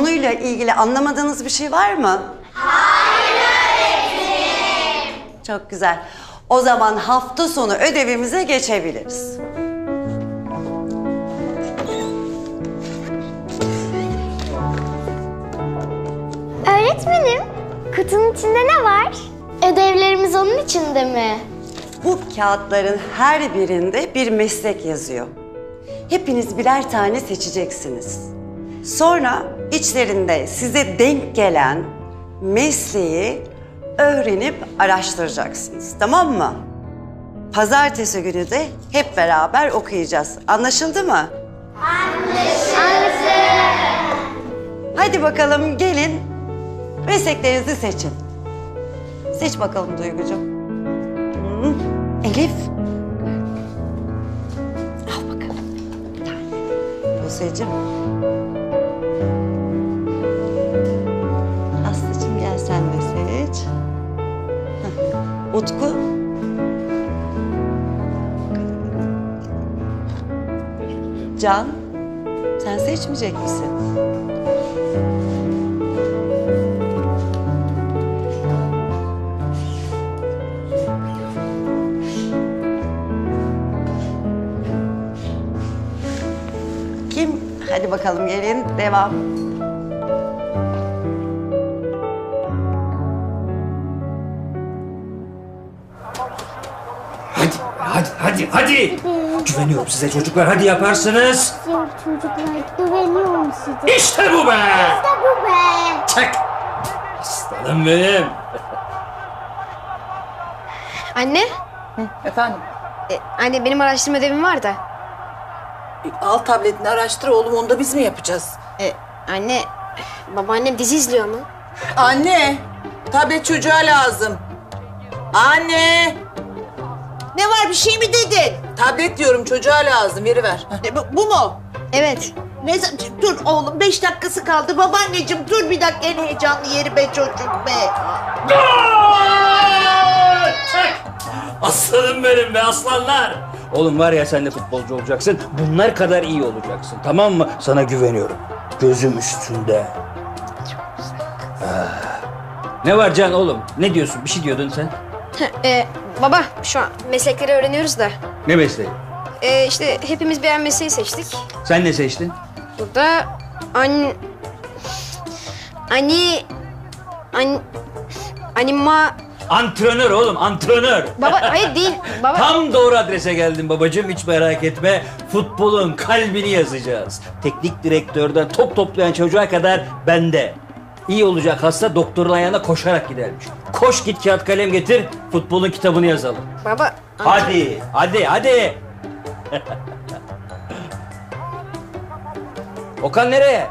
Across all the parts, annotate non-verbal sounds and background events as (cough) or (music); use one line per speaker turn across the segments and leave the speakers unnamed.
Konuyla ilgili anlamadığınız bir şey var mı? Hayır öğretmenim. Çok güzel. O zaman hafta sonu ödevimize geçebiliriz.
Öğretmenim, kutunun içinde ne var? Ödevlerimiz onun içinde mi?
Bu kağıtların her birinde bir meslek yazıyor. Hepiniz birer tane seçeceksiniz. Sonra içlerinde size denk gelen mesleği öğrenip araştıracaksınız. Tamam mı? Pazartesi günü de hep beraber okuyacağız. Anlaşıldı mı? Anlaşıldı. Hadi bakalım gelin mesleklerinizi seçin. Seç bakalım Duygucuğum. Hı, Elif. Al bakalım. Buse'cim. Utku. Can. Sen seçmeyecek misin? Kim? Hadi bakalım gelin. Devam.
Hadi, hadi. Güveniyorum size çocuklar. Hadi yaparsınız.
Çocuklar güveniyorum size.
İşte bu be.
İşte bu be.
Çak. Aslanım benim.
Anne,
Efendim?
e, anne benim araştırma ödevim var da.
E, Al tabletini araştır oğlum onu da biz mi yapacağız?
E, anne, babaannem dizi izliyor mu?
Anne! Tablet çocuğa lazım. Anne!
Ne var bir şey mi dedin?
Tablet diyorum çocuğa lazım veriver.
Ne, bu, bu mu?
Evet.
Ne, dur oğlum beş dakikası kaldı. Babaanneciğim dur bir dakika en heyecanlı yeri be çocuk be.
Çak. Aslanım benim be aslanlar. Oğlum var ya sen de futbolcu olacaksın. Bunlar kadar iyi olacaksın. Tamam mı? Sana güveniyorum. Gözüm üstünde. Ah. Ne var Can oğlum? Ne diyorsun? Bir şey diyordun sen.
E, baba, şu an meslekleri öğreniyoruz da.
Ne mesleği?
E, işte hepimiz birer mesleği seçtik.
Sen ne seçtin?
Burada an... Ani... An... Anima...
Antrenör oğlum, antrenör.
Baba, hayır değil. (laughs) Baba...
Tam doğru adrese geldin babacığım hiç merak etme. Futbolun kalbini yazacağız. Teknik direktörden top toplayan çocuğa kadar bende. İyi olacak hasta doktorun ayağına koşarak gidermiş. Koş git kağıt kalem getir futbolun kitabını yazalım.
Baba...
Hadi hadi hadi. (laughs) Okan nereye?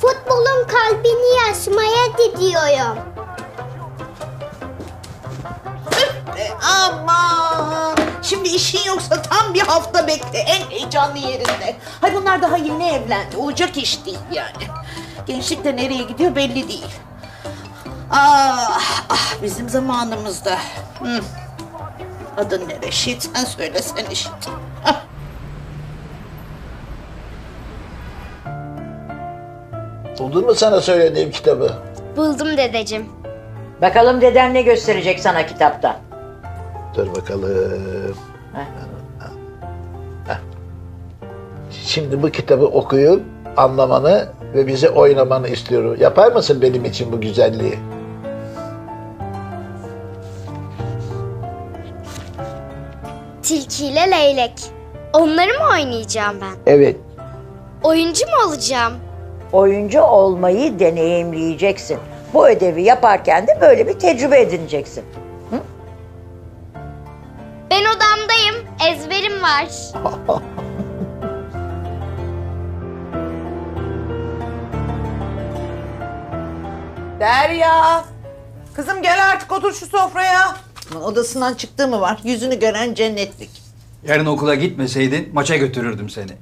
Futbolun kalbini yaşmaya gidiyorum.
E, aman. Şimdi işin yoksa tam bir hafta bekle en heyecanlı yerinde. Hay bunlar daha yeni evlendi. Olacak iş değil yani. Gençlik de nereye gidiyor belli değil. Ah, ah bizim zamanımızda. Hı. Adın ne Reşit? Sen söylesen Reşit. Ah.
Buldun mu sana söylediğim kitabı?
Buldum dedeciğim.
Bakalım deden ne gösterecek sana kitapta.
Dur bakalım.
Heh.
Heh. Şimdi bu kitabı okuyup anlamanı ve bize oynamanı istiyorum. Yapar mısın benim için bu güzelliği?
Tilki ile leylek. Onları mı oynayacağım ben?
Evet.
Oyuncu mu olacağım?
Oyuncu olmayı deneyimleyeceksin. Bu ödevi yaparken de böyle bir tecrübe edineceksin.
Ben odamdayım. Ezberim var. (laughs)
Derya. Kızım gel artık otur şu sofraya. Odasından çıktığı mı var? Yüzünü gören cennetlik.
Yarın okula gitmeseydin maça götürürdüm seni.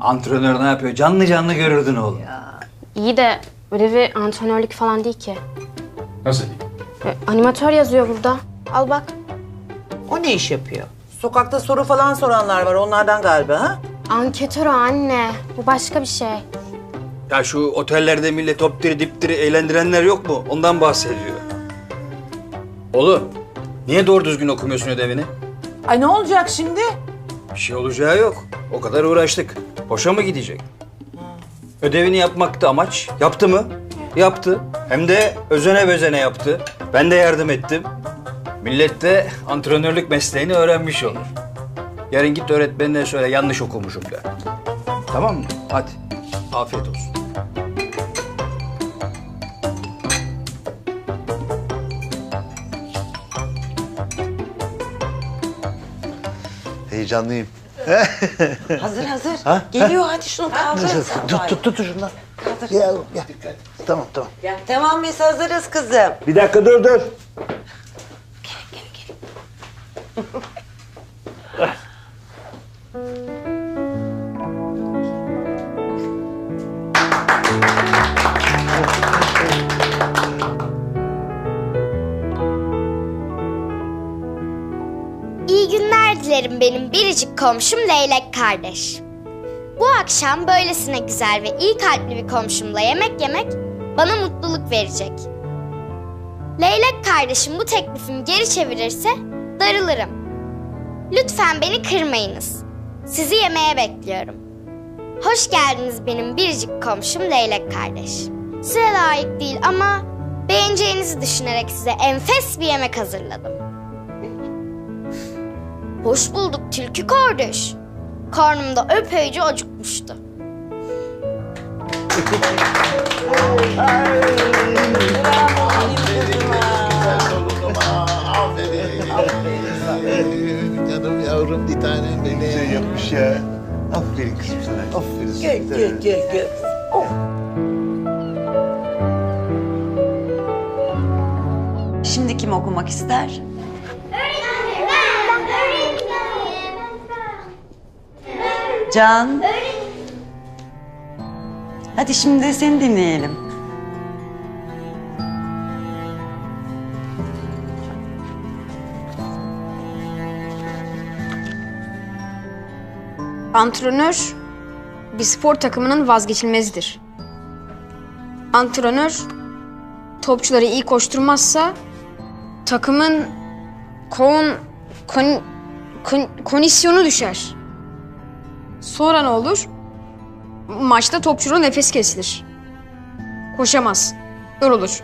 Antrenör ne yapıyor? Canlı canlı görürdün oğlum.
İyi de ödevi antrenörlük falan değil ki.
Nasıl?
E, animatör yazıyor burada. Al bak.
O ne iş yapıyor? Sokakta soru falan soranlar var onlardan galiba ha?
Anketör o anne. Bu başka bir şey.
Ya şu otellerde millet hoptiri diptiri eğlendirenler yok mu? Ondan bahsediyor. Oğlum, niye doğru düzgün okumuyorsun ödevini?
Ay ne olacak şimdi?
Bir şey olacağı yok. O kadar uğraştık. Boşa mı gidecek? Ödevini yapmaktı amaç. Yaptı mı? Yaptı. Hem de özene bezene yaptı. Ben de yardım ettim. Millet de antrenörlük mesleğini öğrenmiş olur. Yarın git öğretmenine söyle yanlış okumuşum de. Tamam mı? Hadi. Afiyet olsun.
Heyecanlıyım. (laughs)
Hazır hazır. Geliyor hadi şunu kaldırın. sen bari.
Tut tut tut şundan. Gel gel. Tamam tamam.
Tamam biz hazırız kızım.
Bir dakika dur dur. (laughs)
İyi günler dilerim benim biricik komşum Leylek kardeş. Bu akşam böylesine güzel ve iyi kalpli bir komşumla yemek yemek bana mutluluk verecek. Leylek kardeşim bu teklifimi geri çevirirse darılırım. Lütfen beni kırmayınız. Sizi yemeğe bekliyorum. Hoş geldiniz benim biricik komşum Leylek kardeş. Size layık değil ama beğeneceğinizi düşünerek size enfes bir yemek hazırladım. Hoş bulduk tilki kardeş. Karnımda öpeyce acıkmıştı.
Canım yavrum bir tanem benim.
Güzel yapmış ya. Aferin kızım sana. Aferin.
Gel gel gel gel.
Şimdi kim okumak ister? Can. Hadi şimdi de seni dinleyelim.
Antrenör bir spor takımının vazgeçilmezidir. Antrenör topçuları iyi koşturmazsa takımın kon, kon, kon- kondisyonu düşer. Sonra ne olur? Maçta topçunun nefes kesilir. Koşamaz. Yorulur.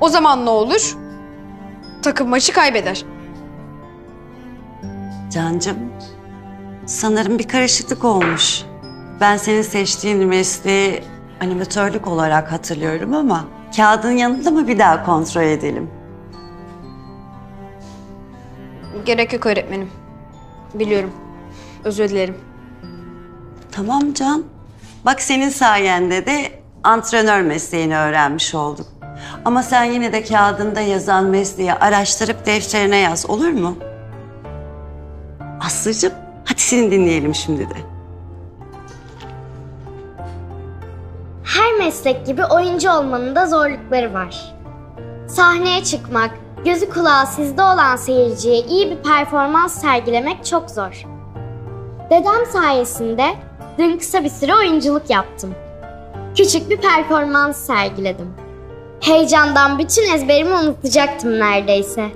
O zaman ne olur? Takım maçı kaybeder.
Cancım, sanırım bir karışıklık olmuş. Ben senin seçtiğin mesleği animatörlük olarak hatırlıyorum ama kağıdın yanında mı bir daha kontrol edelim?
Gerek yok öğretmenim. Biliyorum. Özür dilerim.
Tamam Can. Bak senin sayende de antrenör mesleğini öğrenmiş olduk. Ama sen yine de kağıdında yazan mesleği araştırıp defterine yaz olur mu? Aslıcığım hadi seni dinleyelim şimdi de.
Her meslek gibi oyuncu olmanın da zorlukları var. Sahneye çıkmak, gözü kulağı sizde olan seyirciye iyi bir performans sergilemek çok zor. Dedem sayesinde dün kısa bir süre oyunculuk yaptım. Küçük bir performans sergiledim. Heyecandan bütün ezberimi unutacaktım neredeyse.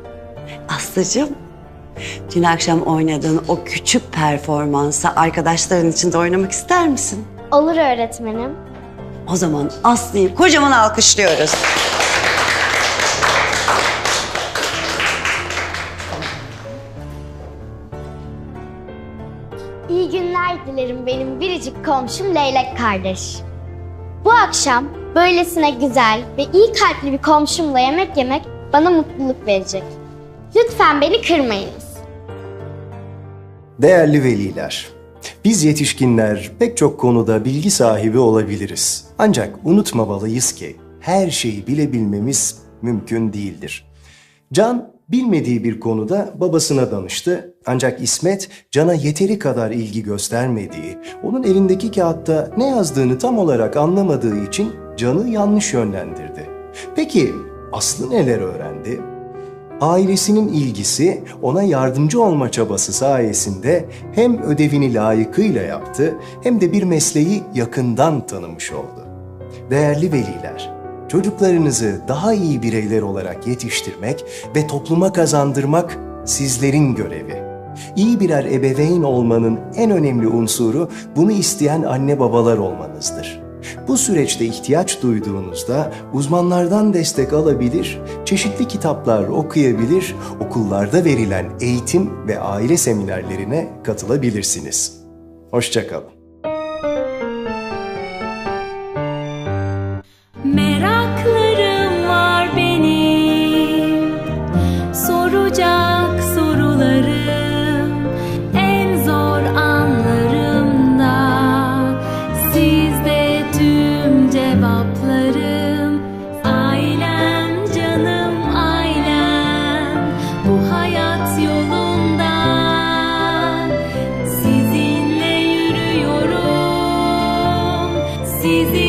Aslıcığım, dün akşam oynadığın o küçük performansa arkadaşların içinde oynamak ister misin?
Olur öğretmenim.
O zaman Aslı'yı kocaman alkışlıyoruz.
Biricik komşum Leylek kardeş. Bu akşam böylesine güzel ve iyi kalpli bir komşumla yemek yemek bana mutluluk verecek. Lütfen beni kırmayınız.
Değerli veliler, biz yetişkinler pek çok konuda bilgi sahibi olabiliriz. Ancak unutmamalıyız ki her şeyi bilebilmemiz mümkün değildir. Can bilmediği bir konuda babasına danıştı ancak İsmet Can'a yeteri kadar ilgi göstermediği, onun elindeki kağıtta ne yazdığını tam olarak anlamadığı için Can'ı yanlış yönlendirdi. Peki Aslı neler öğrendi? Ailesinin ilgisi, ona yardımcı olma çabası sayesinde hem ödevini layıkıyla yaptı hem de bir mesleği yakından tanımış oldu. Değerli veliler, çocuklarınızı daha iyi bireyler olarak yetiştirmek ve topluma kazandırmak sizlerin görevi. İyi birer ebeveyn olmanın en önemli unsuru bunu isteyen anne babalar olmanızdır. Bu süreçte ihtiyaç duyduğunuzda uzmanlardan destek alabilir, çeşitli kitaplar okuyabilir, okullarda verilen eğitim ve aile seminerlerine katılabilirsiniz. Hoşçakalın.
sees